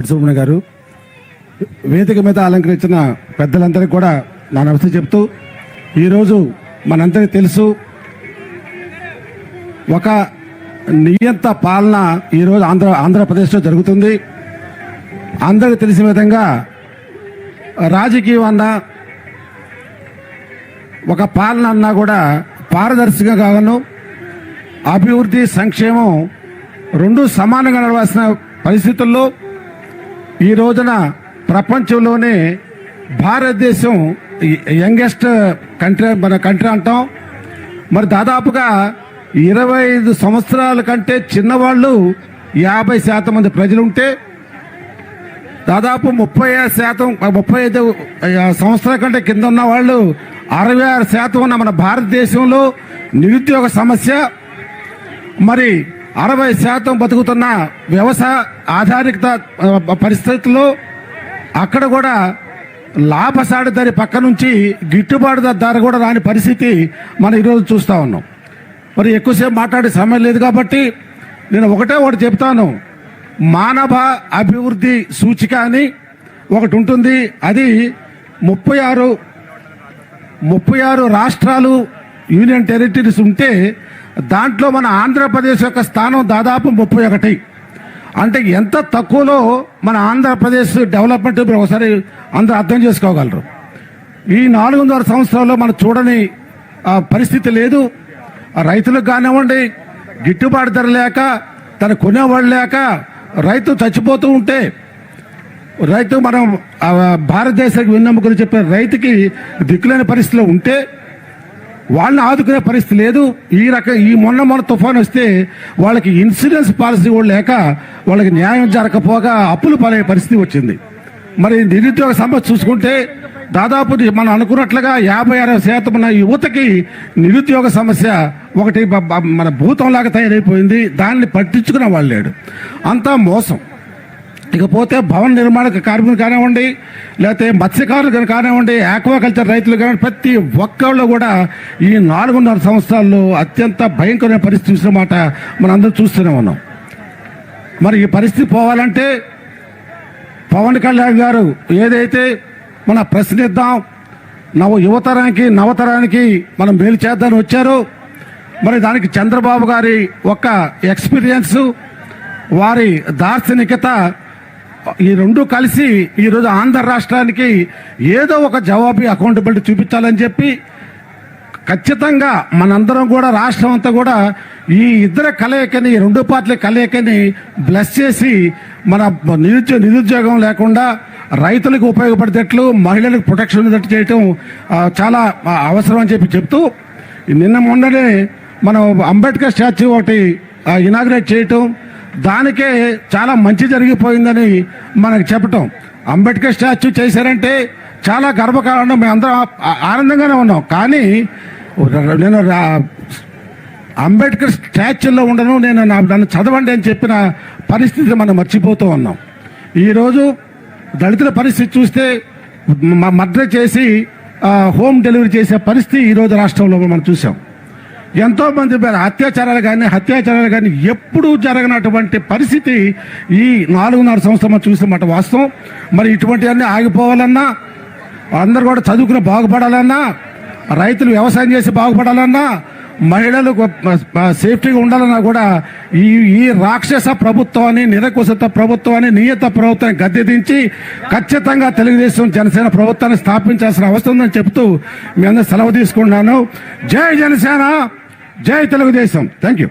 సుబ్రహ్మణ్య గారు వేదిక మీద అలంకరించిన పెద్దలందరికీ కూడా నా నమస్తే చెప్తూ ఈరోజు మనందరికీ తెలుసు ఒక నియంత పాలన ఈరోజు ఆంధ్ర ఆంధ్రప్రదేశ్లో జరుగుతుంది. అందరికీ తెలిసిన విధంగా రాజకీయం అన్నా ఒక పాలన అన్నా కూడా పారదర్శకంగా కాగలను. అభివృద్ధి సంక్షేమం రెండు సమానంగా నడవాల్సిన పరిస్థితుల్లో ఈ రోజున ప్రపంచంలోనే భారతదేశం యంగెస్ట్ కంట్రీ మన కంట్రీ అంటాం. మరి దాదాపుగా ఇరవై ఐదు సంవత్సరాల కంటే చిన్నవాళ్ళు యాభై శాతం మంది ప్రజలు ఉంటే దాదాపు ముప్పై ఐదు శాతం ముప్పై ఐదు సంవత్సరాల కంటే కింద ఉన్న వాళ్ళు అరవై ఆరు శాతం ఉన్న మన భారతదేశంలో నిరుద్యోగ సమస్య. మరి అరవై శాతం బతుకుతున్న వ్యవసాయ ఆధారిత పరిస్థితుల్లో అక్కడ కూడా లాభసాటి ధర పక్క నుంచి గిట్టుబాటు ధర కూడా రాని పరిస్థితి మనం ఈరోజు చూస్తూ ఉన్నాం. మరి ఎక్కువసేపు మాట్లాడే సమయం లేదు కాబట్టి నేను ఒకటే ఒకటి చెప్తాను. మానవ అభివృద్ధి సూచిక అని ఒకటి ఉంటుంది. అది ముప్పై ఆరు ముప్పై ఆరు రాష్ట్రాలు యూనియన్ టెరిటరీస్ ఉంటే దాంట్లో మన ఆంధ్రప్రదేశ్ యొక్క స్థానం దాదాపు ముప్పై ఒకటి. అంటే ఎంత తక్కువలో మన ఆంధ్రప్రదేశ్ డెవలప్మెంట్ మీరు ఒకసారి అందరూ అర్థం చేసుకోగలరు. ఈ నాలుగున్నర సంవత్సరాల్లో మనం చూడని ఆ, పరిస్థితి లేదు. రైతులకు కానివ్వండి గిట్టుబాటు ధర లేక తను కొనేవాళ్ళు లేక రైతు చచ్చిపోతూ ఉంటే రైతు మనం భారతదేశానికి విన్నమ్ముకుని చెప్పే రైతుకి దిక్కులేని పరిస్థితిలో ఉంటే వాళ్ళని ఆదుకునే పరిస్థితి లేదు. ఈ రకం ఈ మొన్న మొన్న తుఫాన్ వస్తే వాళ్ళకి ఇన్సూరెన్స్ పాలసీ కూడా లేక వాళ్ళకి న్యాయం జరగకపోగా అప్పులు పాలయ్యే పరిస్థితి వచ్చింది. మరి నిరుద్యోగ సమస్య చూసుకుంటే దాదాపు మనం అనుకున్నట్లుగా యాభై అరవై శాతం ఉన్న యువతకి నిరుద్యోగ సమస్య ఒకటి మన భూతంలాగా తయారైపోయింది. దాన్ని పట్టించుకునే వాళ్ళు లేడు. అంతా మోసం. ఇకపోతే భవన నిర్మాణ కార్మికులు కానివ్వండి లేకపోతే మత్స్యకారులు కానీ కానివ్వండి ఆక్వాకల్చర్ రైతులు కానీ ప్రతి ఒక్కళ్ళు కూడా ఈ నాలుగున్నర సంవత్సరాల్లో అత్యంత భయంకరమైన పరిస్థితి చూసిన మనం అందరం చూస్తూనే ఉన్నాం. మరి ఈ పరిస్థితి పోవాలంటే పవన్ కళ్యాణ్ గారు ఏదైతే మన ప్రశ్నిద్దాం నవ యువతరానికి నవతరానికి మనం మేలు చేద్దామని వచ్చారో మరి దానికి చంద్రబాబు గారి ఒక ఎక్స్పీరియన్స్ వారి దార్శనికత ఈ రెండు కలిసి ఈరోజు ఆంధ్ర రాష్ట్రానికి ఏదో ఒక జవాబు అకౌంటబిలిటీ చూపించాలని చెప్పి ఖచ్చితంగా మనందరం కూడా రాష్ట్రం అంతా కూడా ఈ ఇద్దరు కలయికని ఈ రెండు పార్టీల కలయికని బ్లెస్ చేసి మన నిరుద్యోగ నిరుద్యోగం లేకుండా రైతులకు ఉపయోగపడేటట్లు మహిళలకు ప్రొటెక్షన్ ఉండేటట్టు చేయటం చాలా అవసరం అని చెప్పి చెప్తూ నిన్న మొన్ననే మనం అంబేద్కర్ స్టాచ్యూ ఒకటి ఇనాగ్రేట్ చేయటం దానికే చాలా మంచి జరిగిపోయిందని మనకు చెప్పటం. అంబేద్కర్ స్టాచ్యూ చేశారంటే చాలా గర్వకారణం. మేము అందరం ఆనందంగానే ఉన్నాం. కానీ నేను అంబేద్కర్ స్టాచ్యూలో ఉండను. నేను నా- నన్ను చదవండి అని చెప్పిన పరిస్థితి మనం మర్చిపోతూ ఉన్నాం. ఈరోజు దళితుల పరిస్థితి చూస్తే మర్డర్ చేసి హోమ్ డెలివరీ చేసే పరిస్థితి ఈరోజు రాష్ట్రంలో మనం చూసాం ఎంతో మంది అత్యాచారాలు కానీ హత్యాచారాలు కానీ ఎప్పుడూ జరగనటువంటి పరిస్థితి ఈ నాలుగున్నర సంవత్సరం మనం చూసినమాట వాస్తవం. మరి ఇటువంటివన్నీ ఆగిపోవాలన్నా అందరు కూడా చదువుకుని బాగుపడాలన్నా రైతులు వ్యవసాయం చేసి బాగుపడాలన్నా మహిళలు సేఫ్టీగా ఉండాలన్నా కూడా ఈ ఈ రాక్షస ప్రభుత్వాన్ని నిరకుశత ప్రభుత్వాన్ని నియత ప్రభుత్వాన్ని గద్దె దించి ఖచ్చితంగా తెలుగుదేశం జనసేన ప్రభుత్వాన్ని స్థాపించాల్సిన అవసరం ఉందని చెప్తూ మీ అందరూ సెలవు తీసుకుంటున్నాను. జై జనసేన జై తెలుగుదేశం. Thank you